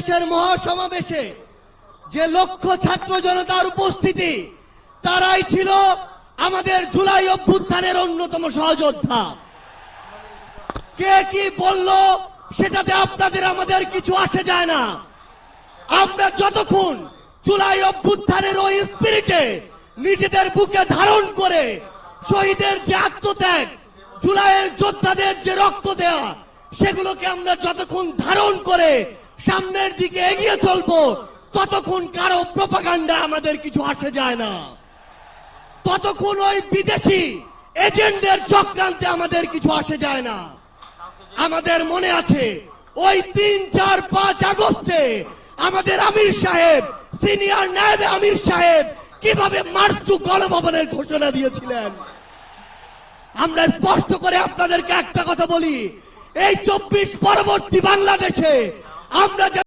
বাংলাদেশের মহাসমাবেশে যে লক্ষ ছাত্র জনতার উপস্থিতি, তারাই ছিল আমাদের জুলাই অভ্যুত্থানের অন্যতম সহযোদ্ধা। কে কি বলল, সেটাতে আপনাদের, আমাদের কিছু আসে যায় না। আমরা যতক্ষণ জুলাই অভ্যুত্থানের ওই স্পিরিটে নিজেদের বুকে ধারণ করে শহীদের যে আত্মত্যাগ, জুলাইয়ের যোদ্ধাদের যে রক্ত দেয়া, সেগুলোকে আমরা যতক্ষণ ধারণ করে সামনের দিকে এগিয়ে চলবো, ততক্ষণ কারও প্রপাগান্ডা আমাদের কিছু আসে যায় না। ততক্ষণ ওই বিদেশি এজেন্টদের চক্রান্তে আমাদের কিছু আসে যায় না। আমাদের মনে আছে, ওই তিন, চার, পাঁচ আগস্টে আমাদের আমির সাহেব, সিনিয়র নায়েব আমির সাহেব কীভাবে মার্চ টু গণভবনের ঘোষণা দিয়েছিলেন? আমরা স্পষ্ট করে আপনাদেরকে একটা কথা বলি, এই চব্বিশ পরবর্তী বাংলাদেশে আমরা